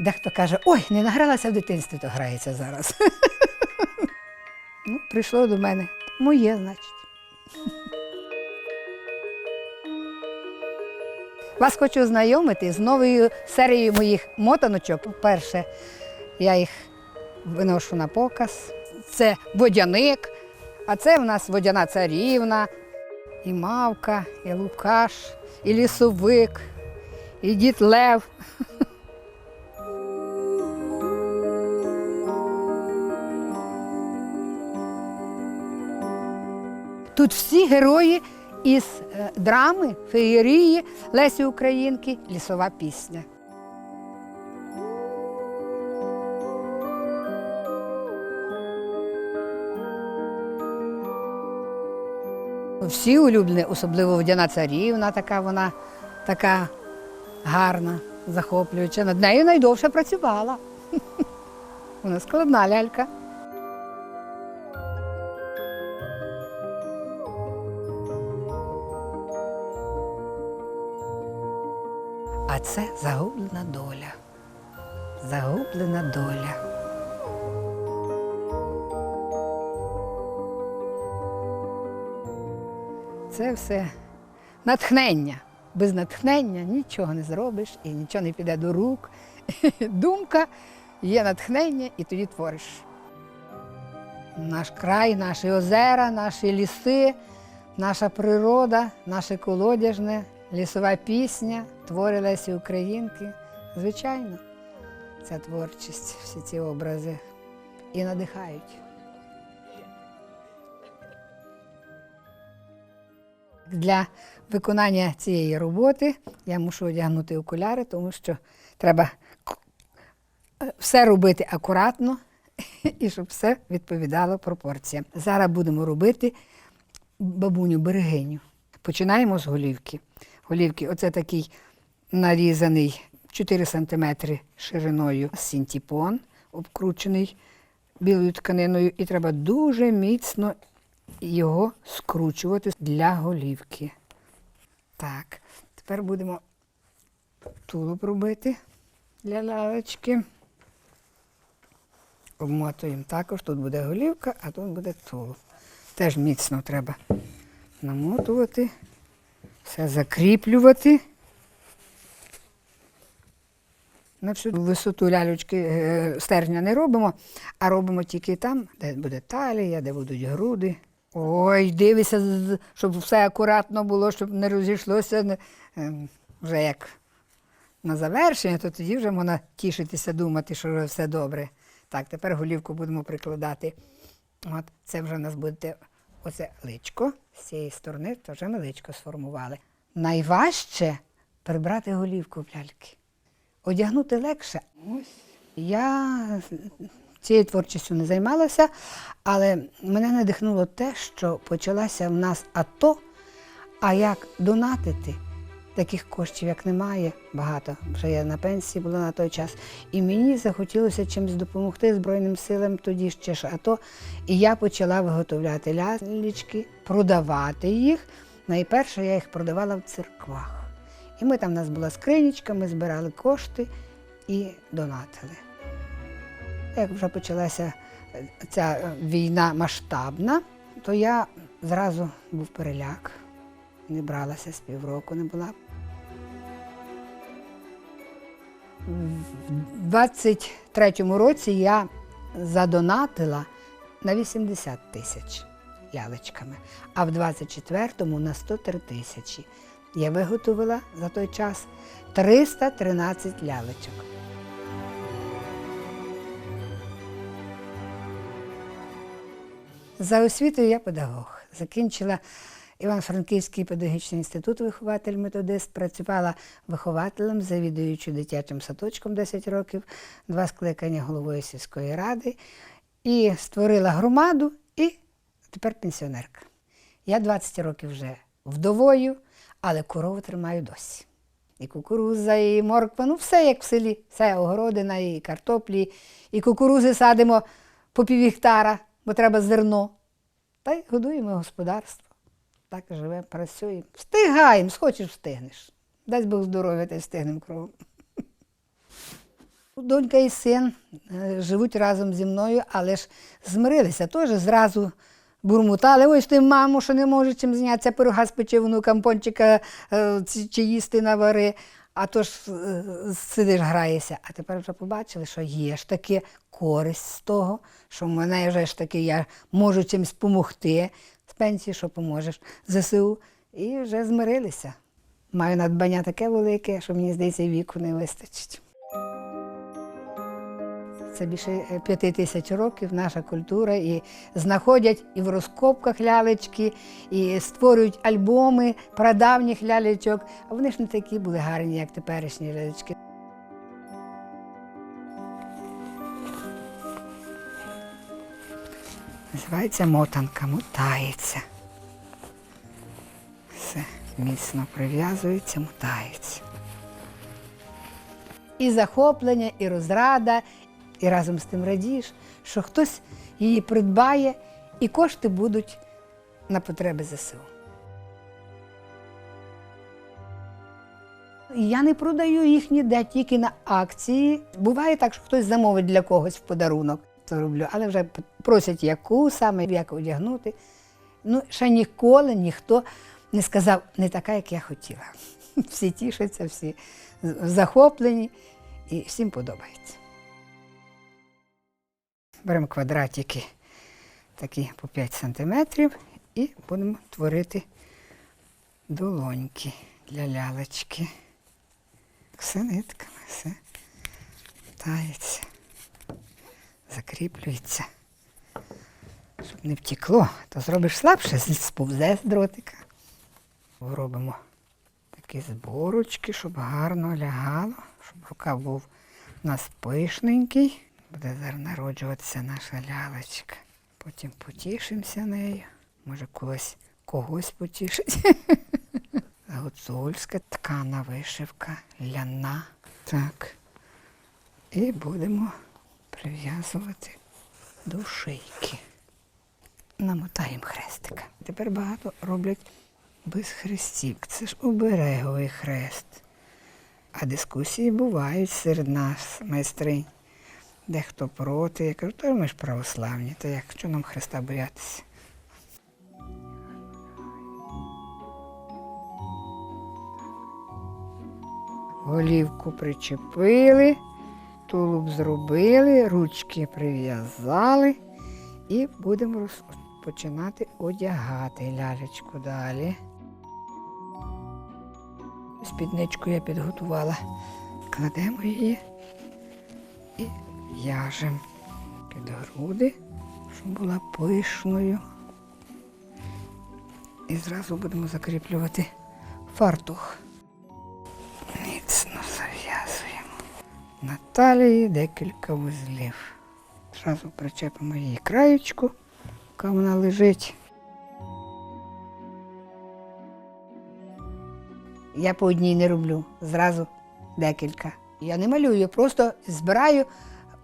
Дехто каже, ой, не награлася в дитинстві, то грається зараз. ну, прийшло до мене. Моє, значить. Вас хочу ознайомити з новою серією моїх мотаночок. Перше, я їх виношу на показ. Це водяник, а це в нас водяна царівна, і мавка, і Лукаш, і лісовик, і дід Лев. Тут всі герої із е, драми, феєрії Лесі Українки, лісова пісня. Всі улюблені, особливо водяна царівна, така вона така гарна, захоплююча. Над нею найдовше працювала. Вона складна лялька. Це загублена доля. Загублена доля. Це все натхнення. Без натхнення нічого не зробиш і нічого не піде до рук. Думка є натхнення, і тоді твориш. Наш край, наші озера, наші ліси, наша природа, наше колодяжне, лісова пісня, твори Лесі Українки. Звичайно, ця творчість, всі ці образи і надихають. Для виконання цієї роботи я мушу одягнути окуляри, тому що треба все робити акуратно і щоб все відповідало пропорціям. Зараз будемо робити бабуню берегиню. Починаємо з голівки. Голівки, оце такий нарізаний 4 см шириною синтіпон, обкручений білою тканиною, і треба дуже міцно його скручувати для голівки. Так, тепер будемо тулуб робити для лялечки. Обмотуємо також, тут буде голівка, а тут буде тулуб. Теж міцно треба намотувати, все закріплювати. На всю висоту лялючки е, стержня не робимо, а робимо тільки там, де буде талія, де будуть груди. Ой, дивися, щоб все акуратно було, щоб не розійшлося ем, вже як на завершення, то тоді вже можна тішитися, думати, що все добре. Так, тепер голівку будемо прикладати. От це вже у нас буде оце личко. З цієї сторони теж ми личко сформували. Найважче прибрати голівку в ляльки. Одягнути легше. Ось. Я цією творчістю не займалася, але мене надихнуло те, що почалася в нас АТО, а як донатити. Таких коштів, як немає, багато. Вже я на пенсії була на той час. І мені захотілося чимось допомогти Збройним силам тоді ще ж АТО. І я почала виготовляти лялечки, продавати їх. Найперше я їх продавала в церквах. І ми там у нас була скринічка, ми збирали кошти і донатили. Як вже почалася е, ця е, війна масштабна, то я зразу був переляк. Не бралася з півроку, не була. В 23-му році я задонатила на 80 тисяч лялечками, а в 24-му на 103 тисячі. Я виготовила за той час 313 лялечок. За освітою я педагог. Закінчила Івано-Франківський педагогічний інститут вихователь методист, працювала вихователем, завідуючи дитячим садочком 10 років, два скликання головою сільської ради і створила громаду і тепер пенсіонерка. Я 20 років вже вдовою, але корову тримаю досі. І кукуруза, і морква, ну все як в селі, все огородина, і картоплі, і кукурузи садимо по пів гектара, бо треба зерно. Та й годуємо господарство. Так і живемо, працюємо. Встигаємо, схочеш, встигнеш. Дасть Бог здоров'я, та й встигнемо кругом. Донька і син е, живуть разом зі мною, але ж змирилися теж зразу. Бурмутали, ось ти, мамо, що не може чим зайнятися, пирога спечи внукам, пончика е, чи їсти навари, а то ж е, сидиш, граєшся. А тепер вже побачили, що є ж таки користь з того, що в мене вже ж таки я можу чимось допомогти пенсії, що поможеш ЗСУ. І вже змирилися. Маю надбання таке велике, що мені здається, віку не вистачить. Це більше е, п'яти тисяч років наша культура і знаходять і в розкопках лялечки, і створюють альбоми прадавніх лялечок. А вони ж не такі були гарні, як теперішні лялечки. Називається мотанка, мотається. Все міцно прив'язується, мотається. І захоплення, і розрада, і разом з тим радієш, що хтось її придбає, і кошти будуть на потреби ЗСУ. Я не продаю їх ніде, тільки на акції. Буває так, що хтось замовить для когось в подарунок, то роблю, але вже просять яку саме, як одягнути. Ну, ще ніколи ніхто не сказав не така, як я хотіла. Всі тішаться, всі захоплені і всім подобається. Беремо квадратики такі по 5 сантиметрів і будемо творити долоньки для лялечки. Все нитками, все тається, закріплюється. Щоб не втекло, то зробиш слабше, сповзе з дротика. Робимо такі зборочки, щоб гарно лягало, щоб рукав був у нас пишненький. Буде зараз народжуватися наша лялечка. Потім потішимося нею. Може, когось когось потішить. Гуцульська ткана вишивка, ляна. Так. І будемо прив'язувати до шийки. Намотаємо хрестика. Тепер багато роблять без хрестів. Це ж обереговий хрест. А дискусії бувають серед нас, майстринь. Дехто проти. Я кажу, то ми ж православні, то як що нам Христа боятися? Голівку причепили, тулуб зробили, ручки прив'язали і будемо починати одягати лялечку далі. Спідничку я підготувала. Кладемо її і в'яжемо під груди, щоб була пишною. І зразу будемо закріплювати фартух. На талії декілька вузлів. Зразу причепимо її краєчку, яка вона лежить. Я по одній не роблю, зразу декілька. Я не малюю, я просто збираю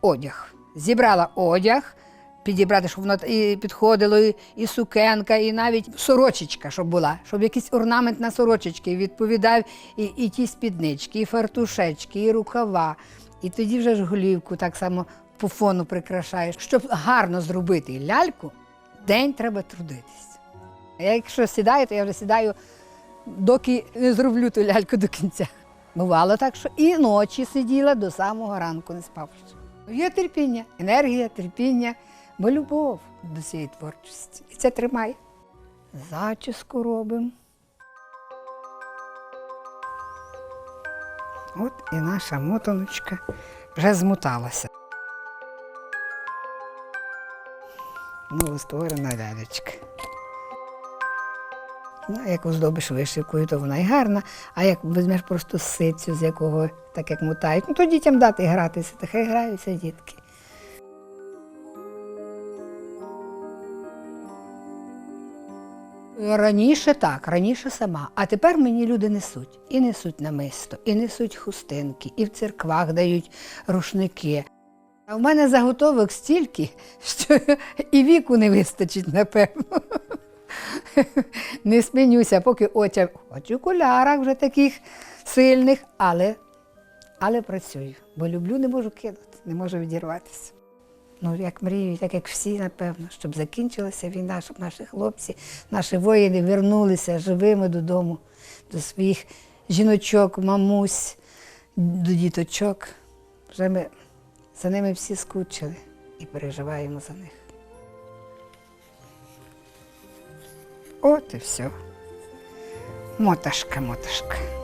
одяг. Зібрала одяг, підібрати, щоб воно і підходило, і, і сукенка, і навіть сорочечка, щоб була, щоб якийсь орнамент на сорочечки відповідав і, і ті спіднички, і фартушечки, і рукава. І тоді вже ж голівку так само по фону прикрашаєш. Щоб гарно зробити ляльку, день треба трудитись. Я якщо сідаю, то я вже сідаю, доки не зроблю ту ляльку до кінця. Бувало так, що і ночі сиділа до самого ранку, не спавши. Є терпіння, енергія, терпіння, бо любов до цієї творчості. І це тримає. Зачіску робимо. От і наша мотоночка вже змоталася. Новостворена лялечка. Ну, як оздобиш вишивкою, то вона і гарна, а як візьмеш просто ситцю, з якого так як мотають, ну то дітям дати гратися, та хай граються дітки. Раніше так, раніше сама. А тепер мені люди несуть. І несуть намисто, і несуть хустинки, і в церквах дають рушники. А в мене заготовок стільки, що і віку не вистачить, напевно. Не спинюся, поки очі, хоч у окулярах вже таких сильних, але Але працюю, бо люблю, не можу кинути, не можу відірватися. Ну, як мрію, так як всі, напевно, щоб закінчилася війна, щоб наші хлопці, наші воїни вернулися живими додому, до своїх жіночок, мамусь, до діточок. Вже ми за ними всі скучили і переживаємо за них. От і все. Моташка, моташка.